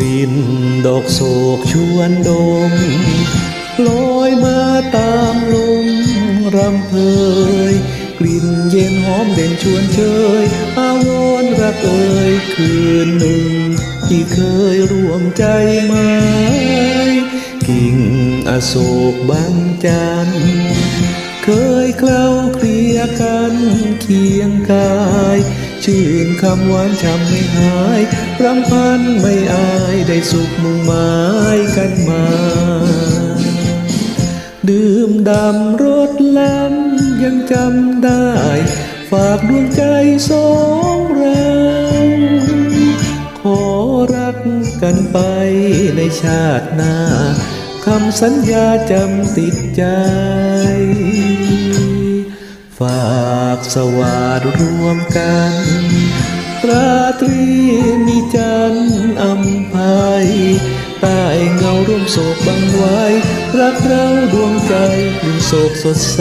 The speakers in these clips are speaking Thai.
ลิ่นดอกโศกชวนดมลอยมาตามลมรำเพยกลิ่นเย็นหอมเด่นชวนเชยอาวรรักเอ่ยคืนหนึ่ง ที่เคยร่วมใจไม้กิ่งอโศกบางจันเคยเคล้าเคลียกันเคียงกาย ชื่นคำหวานช้ำไม่หายรำพันไม่อายได้สุขมุ่งหมายกันมา ดื่มดำรสล้ำยังจำได้ ฝากดวงใจสองเราขอรักกันไปในชาติหน้าคำสัญญาจำติดใจฝาก สวาดรวมกัน ราตรีมีจันทร์อำภัยใต้เงาร่วมโศกบังไว้ รักเราดวงใจกลุ่มโศกสดใส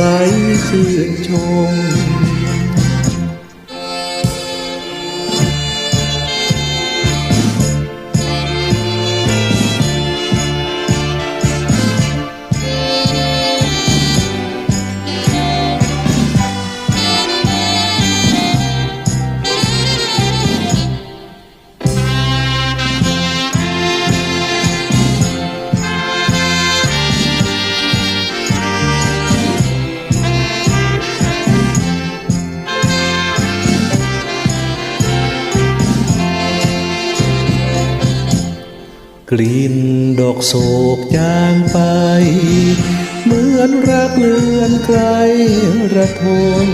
ชื่นชม ลิ่นดอกโศกจางไป เหมือนรักเลือนไกลระทน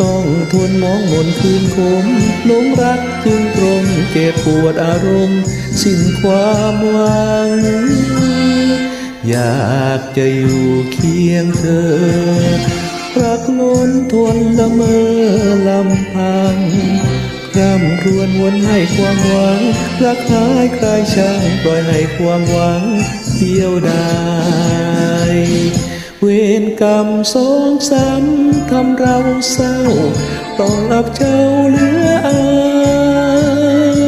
ต้องทนมองมนคืนคมหลงรักจึงตรงเจ็บปวดอารมณ์ สิ้นความหวัง อยากจะอยู่เคียงเธอ รักล้นทนละเมอลำพัง ร่ำครวญวนให้ความหวังรักหายคลายช่างปล่อยให้ความหวังเที่ยวได้เวรกรรมสองซ้ำทำเราเศร้าต้องอับเจ้าเหลืออาย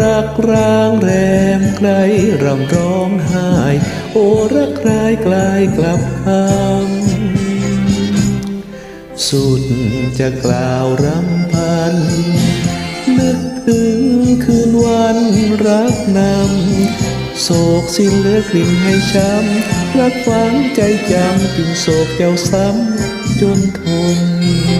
รักร้างแรมใครรำร้องไห้โอ้รักใครกลายกลับคำ สุดจะกล่าวรำพัน นึกถึงคืนวันรักนำโศกสิ้นเหลือกลิ่นให้ช้ำรักฝังใจจำกลิ่นโศกเจ้าซ้ำจนทน